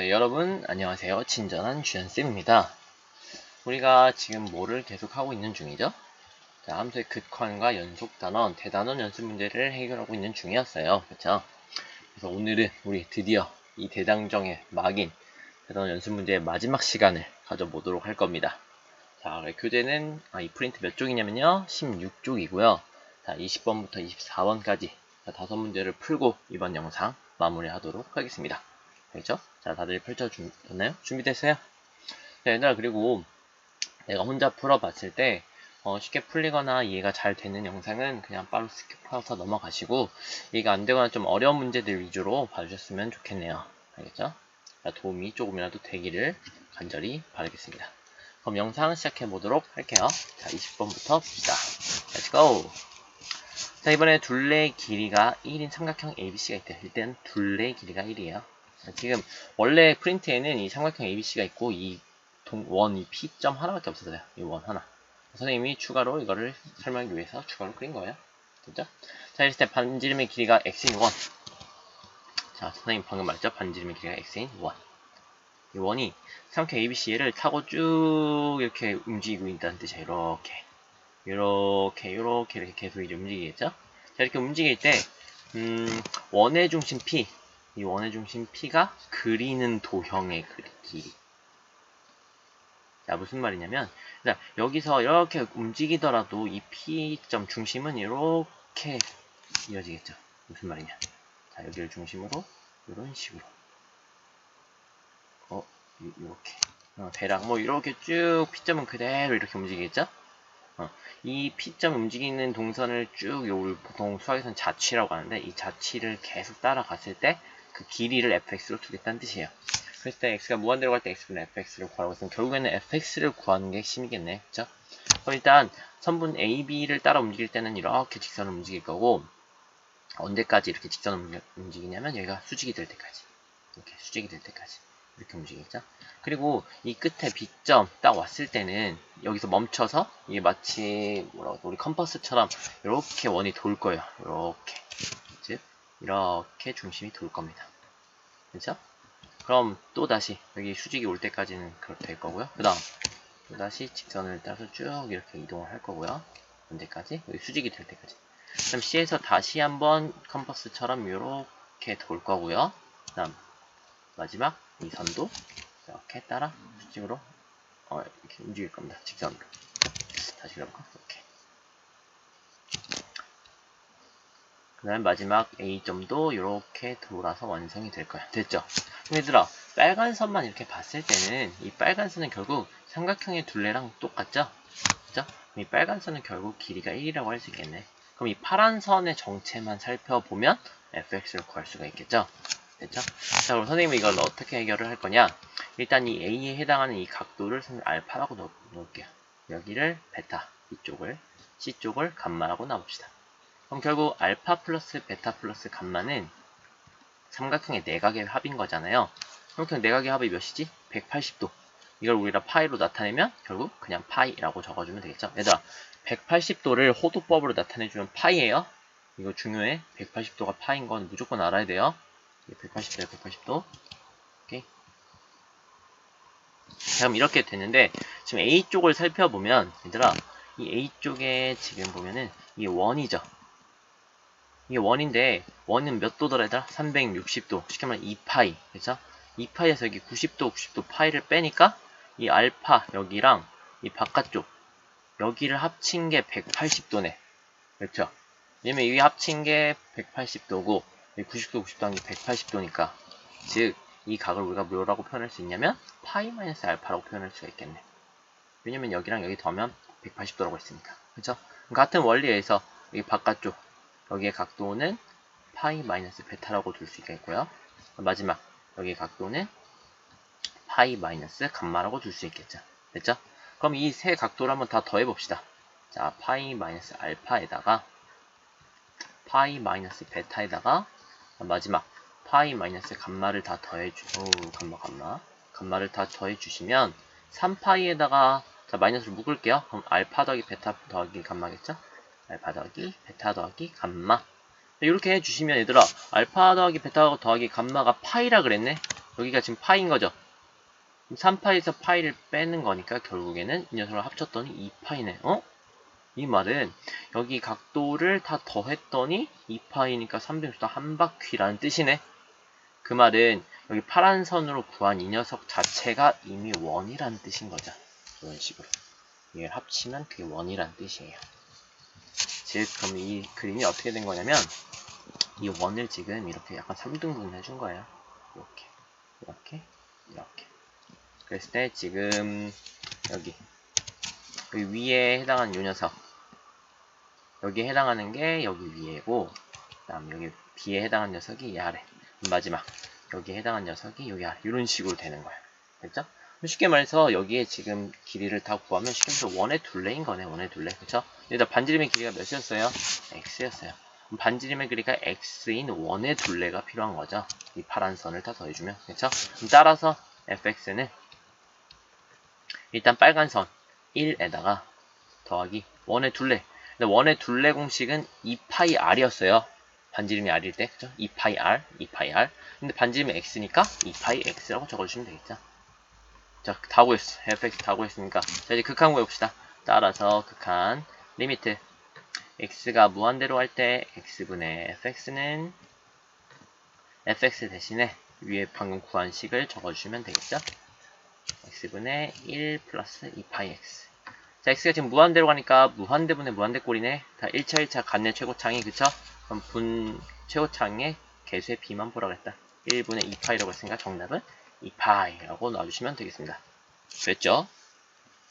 네, 여러분 안녕하세요. 친절한 주연쌤입니다. 우리가 지금 뭐를 계속 하고 있는 중이죠? 자, 함수의 극환과 연속 단원 대단원 연습 문제를 해결하고 있는 중이었어요. 그렇죠 그래서 오늘은 우리 드디어 이 대장정의 막인 대단원 연습 문제의 마지막 시간을 가져보도록 할 겁니다. 자 교재는 아, 이 프린트 몇 쪽이냐면요. 16쪽이고요. 자 20번부터 24번까지 자, 다섯 문제를 풀고 이번 영상 마무리하도록 하겠습니다. 알겠죠? 자, 다들 펼쳐줬나요? 준비됐어요? 자, 얘들아, 그리고 내가 혼자 풀어봤을 때, 어, 쉽게 풀리거나 이해가 잘 되는 영상은 그냥 바로 스킵해서 넘어가시고, 이해가 안 되거나 좀 어려운 문제들 위주로 봐주셨으면 좋겠네요. 알겠죠? 자, 도움이 조금이라도 되기를 간절히 바라겠습니다. 그럼 영상 시작해 보도록 할게요. 자, 20번부터 봅시다. Let's go! 자, 이번에 둘레의 길이가 1인 삼각형 ABC가 있대요. 일단 둘레의 길이가 1이에요. 자, 지금 원래 프린트에는 이 삼각형 ABC가 있고 이 원, 이 P점 하나밖에 없었어요. 이 원 하나. 선생님이 추가로 이거를 설명하기 위해서 추가로 그린 거예요. 됐죠? 자, 때 반지름의 길이가 x인 원. 자, 선생님 방금 말했죠? 반지름의 길이가 x인 원. 이 원이 삼각형 ABC를 타고 쭉 이렇게 움직이고 있다는 뜻이에요. 이렇게. 이렇게, 이렇게, 이렇게 계속 이제 움직이겠죠? 자, 이렇게 움직일 때, 음, 원의 중심 P, 이 원의 중심 P가 그리는 도형의 길이. 자, 무슨 말이냐면, 자, 여기서 이렇게 움직이더라도 이 P점 중심은 이렇게 이어지겠죠. 무슨 말이냐. 자, 여기를 중심으로 이런 식으로. 어, 이렇게. 어, 대략 뭐 이렇게 쭉 P점은 그대로 이렇게 움직이겠죠? 어, 이 P점 움직이는 동선을 쭉, 요 보통 수학에서는 자취라고 하는데, 이 자취를 계속 따라갔을 때, 그 길이를 fx로 두겠다는 뜻이에요. 그랬을 때 x가 무한대로 갈 때 x분의 fx를 구하라고 했으면 결국에는 fx를 구하는 게 핵심이겠네. 그죠? 그럼 일단 선분 AB를 따라 움직일 때는 이렇게 직선을 움직일 거고 언제까지 이렇게 직선을 움직이냐면 여기가 수직이 될 때까지 이렇게 수직이 될 때까지 이렇게 움직이죠. 그리고 이 끝에 B점 딱 왔을 때는 여기서 멈춰서 이게 마치 뭐라고 우리 컴퍼스처럼 이렇게 원이 돌 거예요. 이렇게 즉 이렇게 중심이 돌 겁니다. 그렇죠? 그럼 또 다시 여기 수직이 올 때까지는 그렇게 될 거고요. 그 다음 또 다시 직선을 따서 쭉 이렇게 이동을 할 거고요. 언제까지? 여기 수직이 될 때까지. 그럼 C에서 다시 한번 컴퍼스처럼 이렇게 돌 거고요. 그 다음 마지막 이 선도 이렇게 따라 수직으로 어, 이렇게 움직일 겁니다. 직선으로. 다시 그려볼까? 이렇게. 그 다음 마지막 A점도 이렇게 돌아서 완성이 될 거야. 됐죠? 그럼 얘들아, 빨간 선만 이렇게 봤을 때는 이 빨간 선은 결국 삼각형의 둘레랑 똑같죠? 그죠? 이 빨간 선은 결국 길이가 1이라고 할 수 있겠네. 그럼 이 파란 선의 정체만 살펴보면 fx를 구할 수가 있겠죠? 됐죠? 자, 그럼 선생님이 이걸 어떻게 해결을 할 거냐? 일단 이 a에 해당하는 이 각도를 알파라고 넣, 넣을게요. 여기를 베타, 이쪽을 c쪽을 감마라고 놔봅시다. 그럼 결국 알파 플러스 베타 플러스 감마는 삼각형의 내각의 합인 거잖아요. 삼각형 내각의 합이 몇이지? 180도. 이걸 우리가 파이로 나타내면 결국 그냥 파이라고 적어주면 되겠죠. 얘들아, 180도를 호도법으로 나타내주면 파이예요. 이거 중요해. 180도가 파인 건 무조건 알아야 돼요. 180도에 180도. 오케이. 그럼 이렇게 됐는데 지금 A 쪽을 살펴보면 얘들아 이 A 쪽에 지금 보면은 이게 원이죠. 이게 원인데 원은 몇 도더라 얘들아? 360도 쉽게 말하면 2파이 그렇죠? 2파이에서 여기 90도 90도 파이를 빼니까 이 알파 여기랑 이 바깥쪽 여기를 합친 게 180도네 그렇죠? 왜냐면 여기 합친 게 180도고 90도 90도 한 게 180도니까 즉 이 각을 우리가 뭐라고 표현할 수 있냐면 파이 마이너스 알파라고 표현할 수가 있겠네 왜냐면 여기랑 여기 더하면 180도라고 했으니까 그렇죠? 같은 원리에서 여기 바깥쪽 여기의 각도는 파이 마이너스 베타라고 둘 수 있겠고요. 마지막 여기의 각도는 파이 마이너스 감마라고 둘 수 있겠죠. 됐죠? 그럼 이 세 각도를 한번 다 더해 봅시다. 자, 파이 마이너스 알파에다가 파이 마이너스 베타에다가 마지막 파이 마이너스 감마를 다 더해 주, 오, 감마 감마 감마를 다 더해 주시면 3파이에다가 자 마이너스를 묶을게요. 그럼 알파 더하기 베타 더하기 감마겠죠? 알파 더하기 베타 더하기 감마 이렇게 해주시면 얘들아 알파 더하기 베타 더하기 감마가 파이라 그랬네 여기가 지금 파인 거죠. 3파에서 파이를 빼는 거니까 결국에는 이 녀석을 합쳤더니 2파이네. 어? 이 말은 여기 각도를 다 더했더니 2파이니까 360도 한 바퀴라는 뜻이네. 그 말은 여기 파란 선으로 구한 이 녀석 자체가 이미 원이라는 뜻인 거죠. 이런 식으로. 얘를 합치면 그게 원이라는 뜻이에요. 즉, 그럼 이 그림이 어떻게 된 거냐면 이 원을 지금 이렇게 약간 3등분 해준 거예요. 이렇게, 이렇게, 이렇게. 그랬을 때 지금 여기 여기 위에 해당하는 요 녀석 여기에 해당하는 게 여기 위에고 그 다음 여기 B에 해당하는 녀석이 이 아래 마지막 여기에 해당하는 녀석이 여기 아래 이런 식으로 되는 거야 됐죠? 쉽게 말해서 여기에 지금 길이를 다 구하면 쉽게 말해서 원의 둘레인 거네 원의 둘레. 그쵸? 여기다 반지름의 길이가 몇이었어요? x였어요. 반지름의 길이가 x인 원의 둘레가 필요한 거죠. 이 파란 선을 다 더해주면. 그쵸? 따라서 fx는 일단 빨간 선 1에다가 더하기 원의 둘레. 근데 원의 둘레 공식은 2파이 r이었어요. 반지름이 r일 때. 그죠? 2파이 r 2파이 r. 근데 반지름이 x니까 2파이 x라고 적어주시면 되겠죠 자다 구했어 fx 다 구했으니까. 자 이제 극한 구해봅시다. 따라서 극한 리미트. X가 무한대로 할 때 x분의 fx는 fx 대신에 위에 방금 구한 식을 적어주시면 되겠죠? X분의 1 플러스 2파이 x. 자 x가 지금 무한대로 가니까 무한대분의 무한대 꼴이네. 다 1차 1차 간의 최고창이 그쵸? 그럼 분 최고창의 개수의 b만 보라고 했다. 1분의 2파이라고 했으니까 정답은 2파이라고 놔주시면 되겠습니다 됐죠?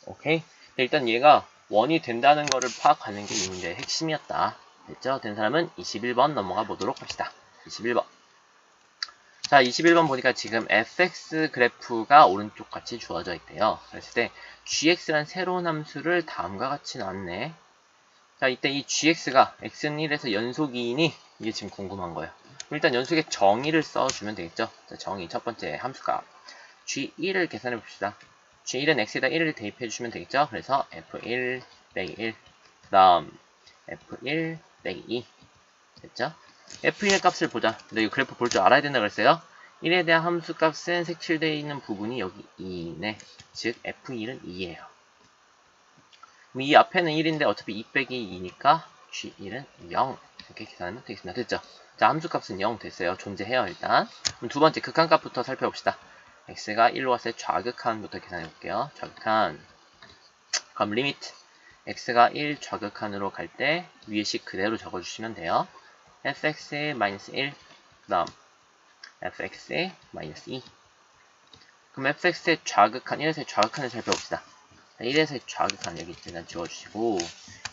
오케이 일단 얘가 원이 된다는 거를 파악하는 게 이 문제의 핵심이었다 됐죠? 된 사람은 21번 넘어가 보도록 합시다 21번 자, 21번 보니까 지금 fx 그래프가 오른쪽 같이 주어져 있대요. 그랬을 때 gx란 새로운 함수를 다음과 같이 나왔네. 자, 이때 이 gx가 x는 1에서 연속이니 이게 지금 궁금한 거예요. 일단 연속의 정의를 써주면 되겠죠. 자, 정의 첫 번째 함수값 g1을 계산해 봅시다. g1은 x에다 1을 대입해 주시면 되겠죠. 그래서 f1 빼기 1, 그 다음 f1 빼기 2 됐죠? f1의 값을 보자. 근데 이 그래프 볼 줄 알아야 된다 그랬어요. 1에 대한 함수 값은 색칠되어 있는 부분이 여기 2네. 즉 f1은 2예요. 그럼 이 앞에는 1인데 어차피 2 빼기 2니까 g1은 0 이렇게 계산하면 되겠습니다. 됐죠? 자 함수 값은 0 됐어요. 존재해요 일단. 그럼 두 번째 극한값부터 살펴봅시다. x가 1로 왔을 때 좌극한부터 계산해 볼게요. 좌극한 그럼 리미트 x가 1 좌극한으로 갈 때 위에 식 그대로 적어주시면 돼요. fx의 마이너스 1, 그 다음 fx의 마이너스 2 그럼 fx의 좌극한, 1에서의 좌극한을 살펴봅시다 1에서의 좌극한 여기 일단 지워주시고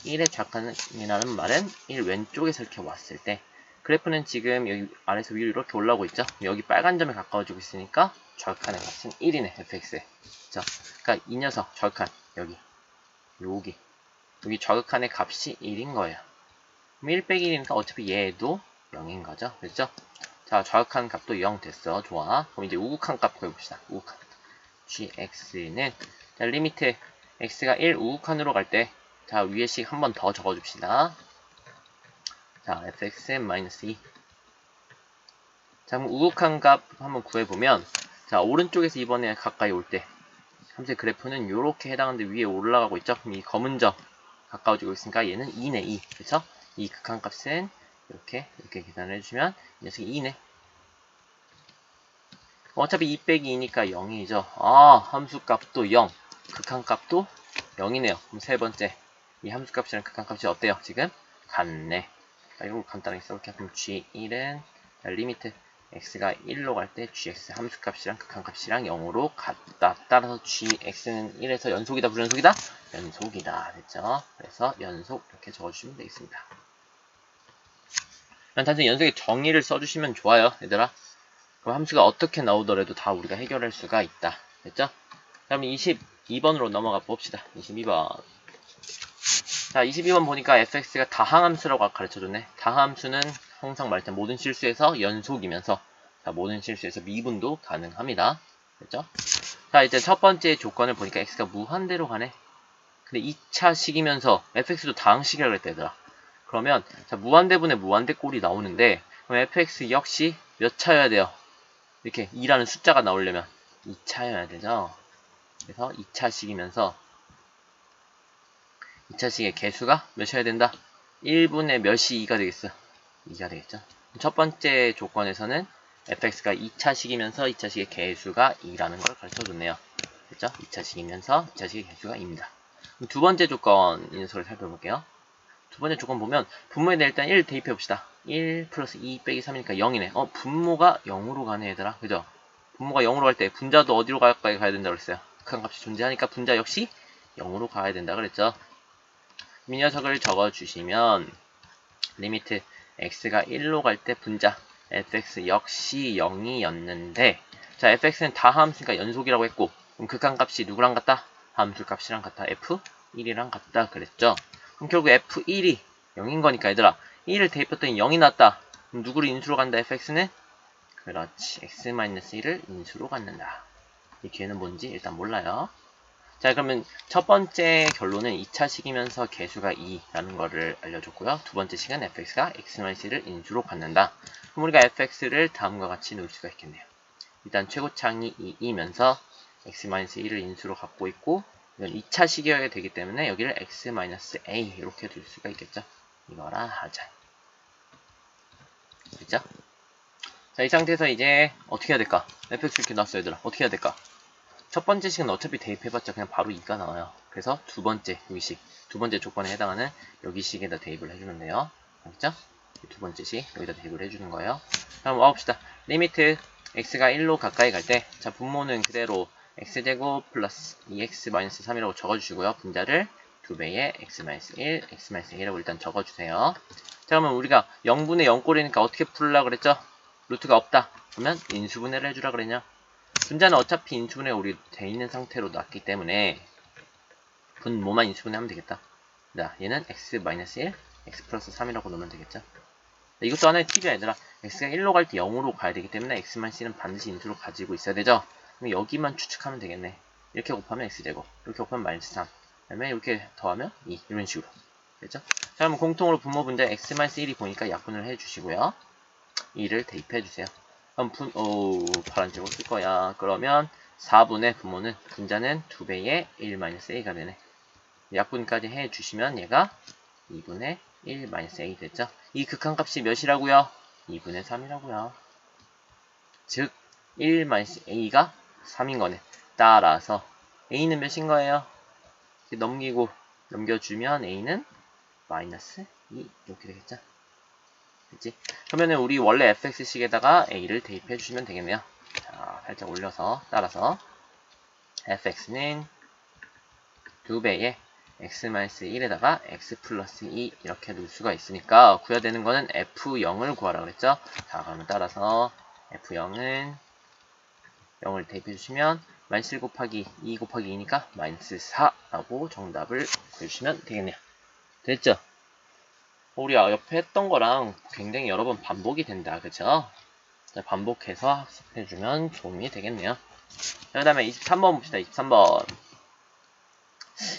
1의 좌극한이라는 말은 1 왼쪽에서 이렇게 왔을 때 그래프는 지금 여기 아래에서 위로 이렇게 올라오고 있죠 여기 빨간 점에 가까워지고 있으니까 좌극한의 값은 1이네 fx에 자, 그러니까 이 녀석 좌극한 여기 여기 여기 좌극한의 값이 1인 거예요 1 빼기 1이니까 어차피 얘도 0인 거죠. 그렇죠? 자, 좌극한 값도 0 됐어. 좋아. 그럼 이제 우극한 값 구해봅시다. 우극한. gx는 자, 리미트 x가 1 우극한으로 갈 때 자, 위에 식 한 번 더 적어줍시다. 자, fxn 마이너스 2. 자, 그럼 우극한 값 한번 구해보면 자, 오른쪽에서 이번에 가까이 올 때 함수의 그래프는 이렇게 해당하는데 위에 올라가고 있죠? 그럼 이 검은 점 가까워지고 있으니까 얘는 2네, 2. 그렇죠? 이 극한 값은 이렇게 이렇게 계산을 해주시면 이 녀석이 2네. 어차피 2 빼기 2니까 0이죠. 아 함수값도 0, 극한값도 0이네요. 그럼 세 번째 이 함수값이랑 극한값이 어때요? 지금 같네. 자, 이걸 간단하게 써볼게요. 그럼 g1은 리미트 x가 1로 갈 때 gx 함수값이랑 극한값이랑 0으로 같다. 따라서 gx는 1에서 연속이다, 불연속이다? 연속이다. 됐죠? 그래서 연속 이렇게 적어주시면 되겠습니다. 단순히 연속의 정의를 써주시면 좋아요, 얘들아. 그럼 함수가 어떻게 나오더라도 다 우리가 해결할 수가 있다. 됐죠? 그럼 22번으로 넘어가 봅시다. 22번. 자, 22번 보니까 fx가 다항함수라고 가르쳐줬네. 다항함수는 항상 말했던 모든 실수에서 연속이면서 자, 모든 실수에서 미분도 가능합니다. 됐죠? 자, 이제 첫 번째 조건을 보니까 x가 무한대로 가네. 근데 2차 식이면서 fx도 다항식이라고 그랬다, 얘들아. 그러면 자, 무한대분의 무한대 꼴이 나오는데 그럼 fx 역시 몇 차여야 돼요? 이렇게 2라는 숫자가 나오려면 2차여야 되죠. 그래서 2차식이면서 2차식의 개수가 몇이어야 된다? 1분의 몇이 2가 되겠어? 2가 되겠죠. 첫 번째 조건에서는 fx가 2차식이면서 2차식의 개수가 2라는 걸 가르쳐 줬네요. 그죠? 2차식이면서 2차식의 개수가 2입니다. 두 번째 조건 이 녀석을 살펴볼게요. 두 번째 조건 보면 분모에 대해 일단 1 대입해 봅시다. 1 플러스 2 빼기 3이니까 0이네. 어, 분모가 0으로 가네 얘들아. 그죠? 분모가 0으로 갈 때 분자도 어디로 가까이 가야 된다 그랬어요. 극한 값이 존재하니까 분자 역시 0으로 가야 된다 그랬죠. 이 녀석을 적어주시면 리미트 x가 1로 갈 때 분자 fx 역시 0이었는데 자 fx는 다 함수니까 연속이라고 했고 그럼 극한 값이 누구랑 같다? 함수 값이랑 같다. f1이랑 같다 그랬죠. 그럼 결국 f1이 0인 거니까 얘들아 1을 대입했더니 0이 났다. 그럼 누구를 인수로 간다 fx는? 그렇지 x-1을 인수로 갖는다. 이 기회는 뭔지 일단 몰라요. 자 그러면 첫 번째 결론은 2차식이면서 개수가 2라는 거를 알려줬고요. 두 번째 식은 fx가 x-1을 인수로 갖는다. 그럼 우리가 fx를 다음과 같이 놓을 수가 있겠네요. 일단 최고창이 2이면서 x-1을 인수로 갖고 있고 이건 2차식이어야 되기 때문에 여기를 x-a 이렇게 둘 수가 있겠죠. 이거라 하자. 그죠? 자, 이 상태에서 이제 어떻게 해야 될까? fx 이렇게 나왔어 얘들아. 어떻게 해야 될까? 첫 번째 식은 어차피 대입해봤자 그냥 바로 2가 나와요. 그래서 두 번째 여기 식, 두 번째 조건에 해당하는 여기 식에다 대입을 해주면 돼요. 알겠죠? 두 번째 식 여기다 대입을 해주는 거예요. 그럼 와봅시다. 리미트 x가 1로 가까이 갈 때, 자 분모는 그대로 x제곱 플러스 2x-3이라고 적어주시고요. 분자를 2배의 x-1, x-1이라고 일단 적어주세요. 자 그러면 우리가 0분의 0꼴이니까 어떻게 풀으려고 그랬죠? 루트가 없다. 그러면 인수분해를 해주라 그랬냐? 분자는 어차피 인수분해 우리 돼 있는 상태로 놨기 때문에 분모만 인수분해하면 되겠다. 자, 얘는 x-1, x 플러스 3이라고 놓으면 되겠죠. 이것도 하나의 팁이야 얘들아. x가 1로 갈 때 0으로 가야 되기 때문에 x-c는 반드시 인수로 가지고 있어야 되죠. 그럼 여기만 추측하면 되겠네. 이렇게 곱하면 x제곱, 이렇게 곱하면 마이너스 3, 그 다음에 이렇게 더하면 2 이런 식으로. 됐죠? 자, 그러면 공통으로 분모 분자 x-1이 보니까 약분을 해주시고요. 2를 대입해주세요. 그럼 분, 오, 파란색으로 쓸 거야. 그러면 4분의 분모는, 분자는 2배의 1-a가 되네. 약분까지 해주시면 얘가 2분의 1-a 됐죠? 이 극한값이 몇이라고요? 2분의 3이라고요. 즉, 1-a가 3인 거네. 따라서 a는 몇인 거예요? 넘기고 넘겨주면 a는 마이너스 2 이렇게 되겠죠? 그치? 그러면은 우리 원래 fx식에다가 a를 대입해 주시면 되겠네요. 자, 살짝 올려서 따라서 fx는 2배의 x-1에다가 x 플러스 2 이렇게 놓을 수가 있으니까 구해야 되는 거는 f0을 구하라 그랬죠? 자, 그러면 따라서 f0은 0을 대입해 주시면 마이너스 1 곱하기 2 곱하기 2니까 마이너스 4라고 정답을 구해주시면 되겠네요. 됐죠? 우리 옆에 했던 거랑 굉장히 여러 번 반복이 된다. 그쵸? 반복해서 학습해주면 도움이 되겠네요. 그 다음에 23번 봅시다. 23번.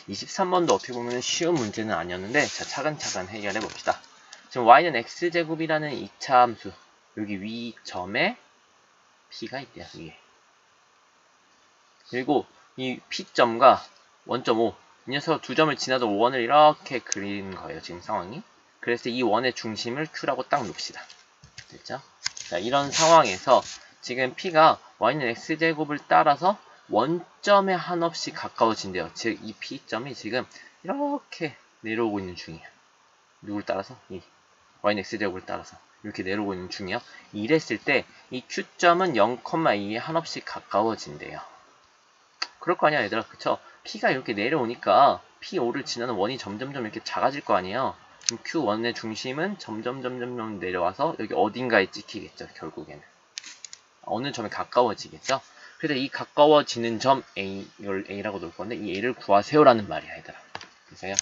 23번도 어떻게 보면 쉬운 문제는 아니었는데 자 차근차근 해결해 봅시다. 지금 y는 x제곱이라는 2차 함수 여기 위 점에 p가 있대요. 위에. 그리고 이 p점과 1.5 이 녀석 두 점을 지나도 원을 이렇게 그린 거예요. 지금 상황이. 그래서 이 원의 중심을 Q라고 딱 놓읍시다. 됐죠? 자, 이런 상황에서 지금 P가 Y는 X제곱을 따라서 원점에 한없이 가까워진대요. 즉, 이 P점이 지금 이렇게 내려오고 있는 중이에요. 누굴 따라서? 이 Y는 X제곱을 따라서 이렇게 내려오고 있는 중이에요. 이랬을 때 이 Q점은 0,2에 한없이 가까워진대요. 그럴 거 아니야, 얘들아. 그쵸? P가 이렇게 내려오니까 P5를 지나는 원이 점점점 이렇게 작아질 거 아니에요. Q1의 중심은 점점 점점 내려와서 여기 어딘가에 찍히겠죠. 결국에는. 어느 점에 가까워지겠죠. 그래서 이 가까워지는 점 A, 이걸 A라고 놓을 건데 이 A를 구하세요라는 말이야 얘들아. 보세요.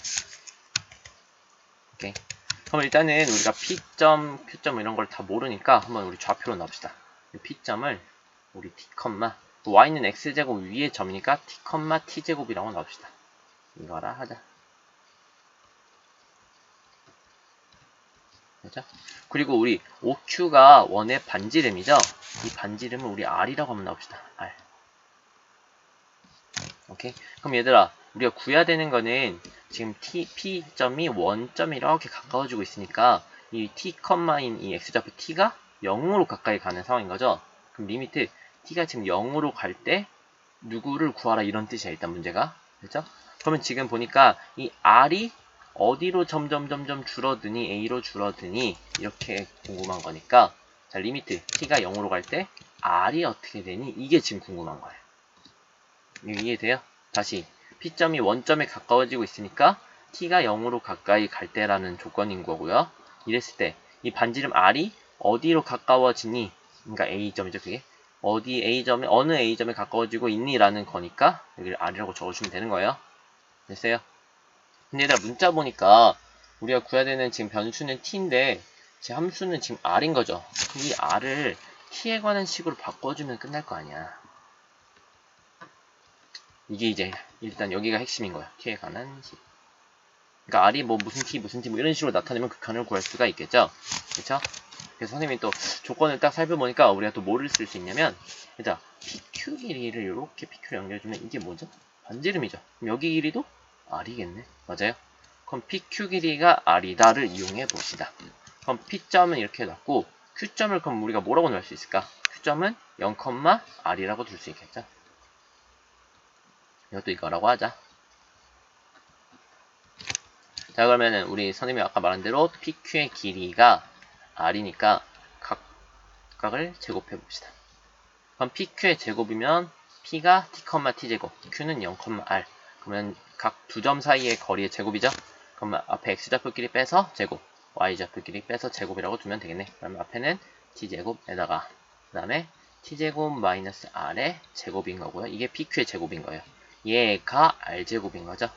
오케이. 그럼 일단은 우리가 P점, Q점 이런 걸 다 모르니까 한번 우리 좌표로 넣읍시다. P점을 우리 T, Y는 X제곱 위의 점이니까 T, T제곱이라고 넣읍시다. 이거라 하자. 그죠? 그리고 우리 OQ가 원의 반지름이죠? 이 반지름을 우리 R이라고 한번 나옵시다. R. 오케이? 그럼 얘들아, 우리가 구해야 되는 거는 지금 t, P점이 원점이 이렇게 가까워지고 있으니까 이 t, 인 이 x좌표 t가 0으로 가까이 가는 상황인 거죠? 그럼 리미트 t가 지금 0으로 갈 때 누구를 구하라 이런 뜻이야 일단 문제가 그렇죠? 그러면 지금 보니까 이 r이 어디로 점점 점점 줄어드니 a로 줄어드니 이렇게 궁금한 거니까 자 리미트 t가 0으로 갈 때 r이 어떻게 되니? 이게 지금 궁금한 거예요. 이해돼요? 다시 p점이 원점에 가까워지고 있으니까 t가 0으로 가까이 갈 때라는 조건인 거고요. 이랬을 때 이 반지름 r이 어디로 가까워지니? 그러니까 a점이죠 그게. 어디 a점에 어느 a점에 가까워지고 있니 라는 거니까 여기를 r이라고 적어주면 되는 거예요. 됐어요? 근데 얘들아 문자 보니까 우리가 구해야 되는 지금 변수는 t인데 제 함수는 지금 r인 거죠 이 r을 t에 관한 식으로 바꿔주면 끝날 거 아니야 이게 이제 일단 여기가 핵심인 거야 t에 관한 식 그러니까 r이 뭐 무슨 t 무슨 t 뭐 이런 식으로 나타내면 극한을 구할 수가 있겠죠 그렇죠? 그래서 선생님이 또 조건을 딱 살펴보니까 우리가 또 뭐를 쓸 수 있냐면 일단 PQ 길이를 이렇게 PQ를 연결해주면 이게 뭐죠? 반지름이죠. 여기 길이도 R이겠네. 맞아요? 그럼 PQ 길이가 R이다를 이용해 봅시다. 그럼 P점은 이렇게 놨고 Q점을 그럼 우리가 뭐라고 넣을 수 있을까? Q점은 0, R이라고 둘 수 있겠죠. 이것도 이거라고 하자. 자 그러면은 우리 선생님이 아까 말한 대로 PQ의 길이가 r이니까 각각을 제곱해 봅시다. 그럼 pq의 제곱이면 p가 t, t 제곱, q는 0,r. 그러면 각 두 점 사이의 거리의 제곱이죠. 그러면 앞에 x좌표끼리 빼서 제곱, y좌표끼리 빼서 제곱이라고 두면 되겠네. 그러면 앞에는 t제곱에다가 그 다음에 t제곱 마이너스 r의 제곱인 거고요. 이게 pq의 제곱인 거예요. 얘가 r제곱인 거죠.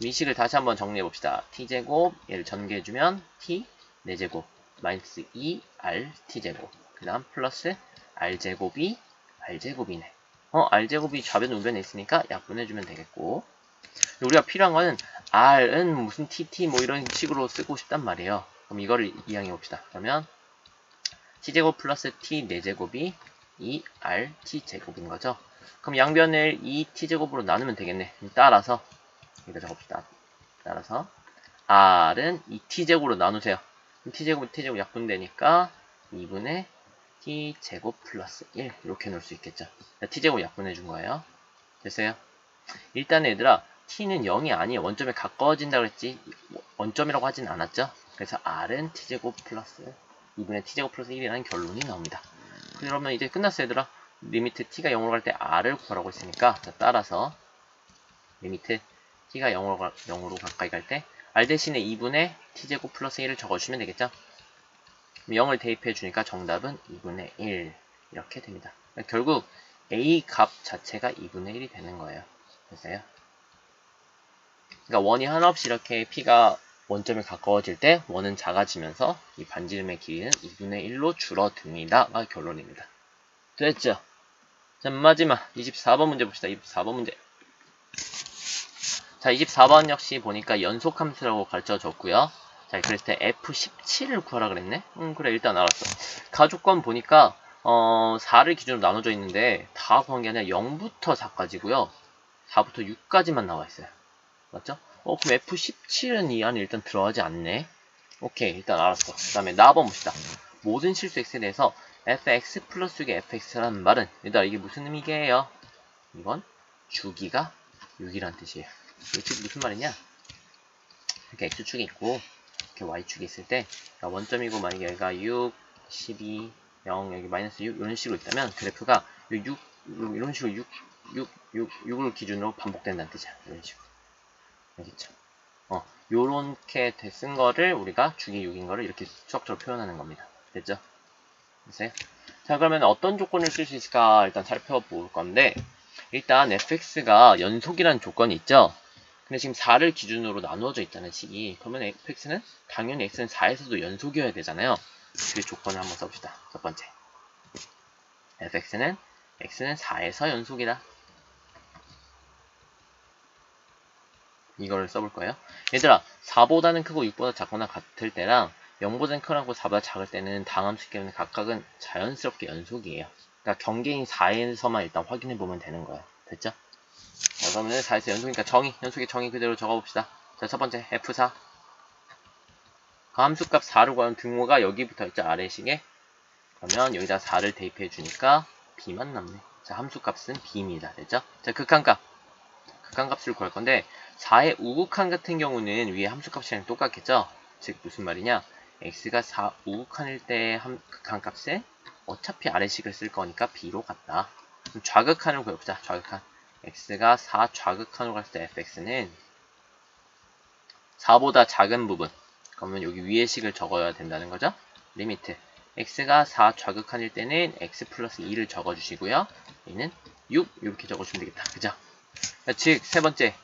미식을 다시 한번 정리해 봅시다. t제곱 얘를 전개해 주면 t 4제곱 마이너스 2r t제곱 그 다음 플러스 r제곱이 r제곱이네 어 r제곱이 좌변 우변에 있으니까 약분해 주면 되겠고 우리가 필요한 거는 r은 무슨 tt 뭐 이런 식으로 쓰고 싶단 말이에요. 그럼 이거를 이양해 봅시다. 그러면 t제곱 플러스 t 4제곱이 2r t제곱인 거죠? 그럼 양변을 2t제곱으로 나누면 되겠네. 따라서 여기다 적읍시다. 따라서 r은 2t제곱으로 나누세요. t제곱, t제곱 약분되니까 2분의 t제곱 플러스 1 이렇게 넣을 수 있겠죠. t제곱 약분해 준 거예요. 됐어요? 일단 얘들아 t는 0이 아니에요. 원점에 가까워진다 그랬지 원점이라고 하진 않았죠. 그래서 r은 t제곱 플러스 2분의 t제곱 플러스 1이라는 결론이 나옵니다. 그러면 이제 끝났어요 얘들아. 리미트 t가 0으로 갈 때 r을 구하라고 했으니까 따라서 리미트 t가 0으로, 0으로 가까이 갈 때 r 대신에 2분의 t제곱 플러스 1을 적어주시면 되겠죠? 0을 대입해 주니까 정답은 2분의 1 이렇게 됩니다. 결국 a 값 자체가 2분의 1이 되는 거예요. 됐어요? 그러니까 원이 하나 없이 이렇게 p가 원점에 가까워질 때 원은 작아지면서 이 반지름의 길이는 2분의 1로 줄어듭니다가 결론입니다. 됐죠? 자 마지막 24번 문제 봅시다. 24번 문제. 자, 24번 역시 보니까 연속함수라고 가르쳐 줬고요. 자, 그랬을 때 F17을 구하라 그랬네? 음, 그래, 일단 알았어. 가족권 보니까, 어, 4를 기준으로 나눠져 있는데, 다 구한 게 아니라 0부터 4까지고요 4부터 6까지만 나와 있어요. 맞죠? 어, 그럼 F17은 이 안에 일단 들어가지 않네? 오케이, 일단 알았어. 그 다음에 나번 봅시다. 모든 실수 x에 대해서 fx 플러스 6의 fx라는 말은, 일단 이게 무슨 의미게요? 이건 주기가 6이란 뜻이에요. 이게 무슨 말이냐? 이렇게 x축이 있고 이렇게 y축이 있을 때 원점이고 만약에 여기가 6, 12, 0, 여기 마이너스 6 이런 식으로 있다면 그래프가 6, 이런 식으로 6, 6, 6, 6을 기준으로 반복된다는 뜻이야. 이런 식으로. 알겠죠? 어, 요렇게 쓴 거를 우리가 주기 6인 거를 이렇게 수학적으로 표현하는 겁니다. 됐죠? 됐어요? 자, 그러면 어떤 조건을 쓸 수 있을까 일단 살펴볼 건데 일단 fx가 연속이라는 조건이 있죠? 근데 지금 4를 기준으로 나누어져 있다는 식이 그러면 fx는 당연히 x는 4에서도 연속이어야 되잖아요. 그 조건을 한번 써봅시다. 첫 번째 fx는 x는 4에서 연속이다. 이거를 써볼 거예요. 얘들아 4보다는 크고 6보다 작거나 같을 때랑 0보다는 크고 4보다 작을 때는 당함수 때문에 각각은 자연스럽게 연속이에요. 그러니까 경계인 4에서만 일단 확인해 보면 되는 거예요. 됐죠? 자, 그러면 4에서 연속이니까 정의, 연속의 정의 그대로 적어봅시다. 자, 첫 번째 F4. 그 함수값 4를 구하는 등호가 여기부터 있죠, 아래식에. 그러면 여기다 4를 대입해 주니까 B만 남네. 자, 함수값은 B입니다. 됐죠? 자, 극한값. 극한값을 구할 건데 4의 우극한 같은 경우는 위에 함수값이랑 똑같겠죠? 즉 무슨 말이냐? x가 4 우극한일 때 함, 극한값에 어차피 아래식을 쓸 거니까 b로 갔다. 그럼 좌극한을 구해보자. 좌극한. x가 4 좌극한으로 갔을 때 fx는 4보다 작은 부분. 그러면 여기 위에 식을 적어야 된다는 거죠. 리미트. x가 4 좌극한일 때는 x 플러스 2를 적어주시고요. 얘는 6 이렇게 적어주면 되겠다. 그죠? 즉, 세 번째.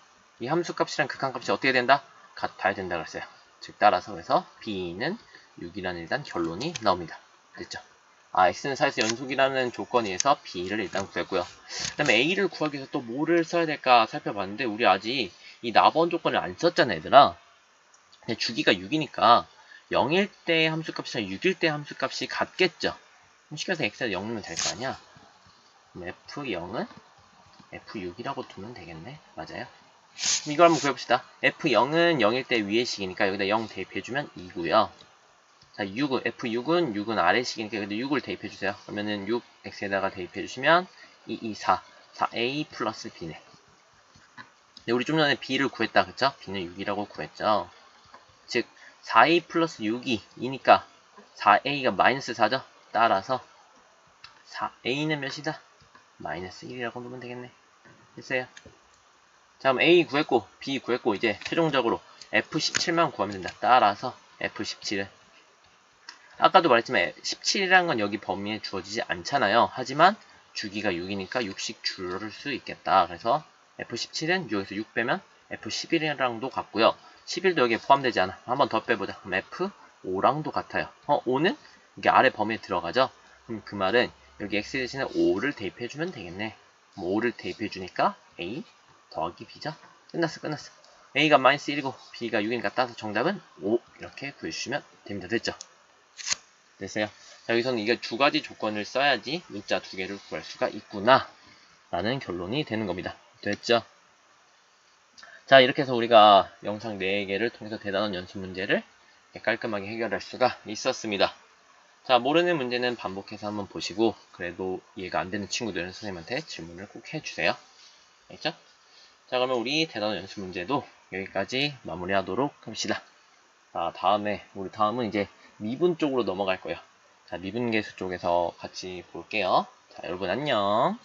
이 함수값이랑 극한값이 어떻게 된다? 같아야 된다 그랬어요. 즉, 따라서 그래서 b는 6이라는 일단 결론이 나옵니다. 됐죠? 아, x는 4에서 연속이라는 조건에 의해서 b를 일단 구했고요. 그 다음에 a를 구하기 위해서 또 뭐를 써야 될까 살펴봤는데 우리 아직 이 나번 조건을 안 썼잖아 얘들아. 근데 주기가 6이니까 0일 때 함수값이랑 6일 때 함수값이 같겠죠? 그럼 시켜서 x가 0 넣으면 될 거 아니야? 그럼 f0은 f6이라고 두면 되겠네. 맞아요? 이걸 한번 구해봅시다. f0은 0일 때 위의 식이니까 여기다 0 대입해주면 2고요. 자, 6은, F6은 6은 아래 식이니까 여기다 6을 대입해주세요. 그러면은 6, X에다가 대입해주시면 2, 2, 4, 4A 플러스 B네. 네, 우리 좀 전에 B를 구했다, 그쵸? B는 6이라고 구했죠. 즉, 4A 플러스 6이 2니까 4A가 마이너스 4죠? 따라서 4A는 몇이다? 마이너스 1이라고 놓으면 되겠네. 됐어요. 자, 그럼 A 구했고, B 구했고, 이제 최종적으로 F17만 구하면 된다. 따라서 F17은 아까도 말했지만 17이라는 건 여기 범위에 주어지지 않잖아요. 하지만 주기가 6이니까 6씩 줄을 수 있겠다. 그래서 F17은 6에서 6 빼면 F11이랑도 같고요. 11도 여기에 포함되지 않아. 한번 더 빼보자. 그럼 F5랑도 같아요. 어, 5는 여기 아래 범위에 들어가죠? 그럼 그 말은 여기 X 대신에 5를 대입해주면 되겠네. 5를 대입해주니까 A 더하기 B죠? 끝났어, 끝났어. A가 마이너스 1이고 B가 6이니까 따서 정답은 5 이렇게 구해주시면 됩니다. 됐죠? 됐어요. 자, 여기서는 이게 두 가지 조건을 써야지 문자 두 개를 구할 수가 있구나 라는 결론이 되는 겁니다. 됐죠? 자, 이렇게 해서 우리가 영상 4개를 통해서 대단한 연습 문제를 깔끔하게 해결할 수가 있었습니다. 자, 모르는 문제는 반복해서 한번 보시고 그래도 이해가 안 되는 친구들은 선생님한테 질문을 꼭 해주세요. 알겠죠? 자, 그러면 우리 대단한 연습 문제도 여기까지 마무리하도록 합시다. 자, 다음에 우리 다음은 이제 미분 쪽으로 넘어갈 거예요. 자, 미분계수 쪽에서 같이 볼게요. 자, 여러분 안녕.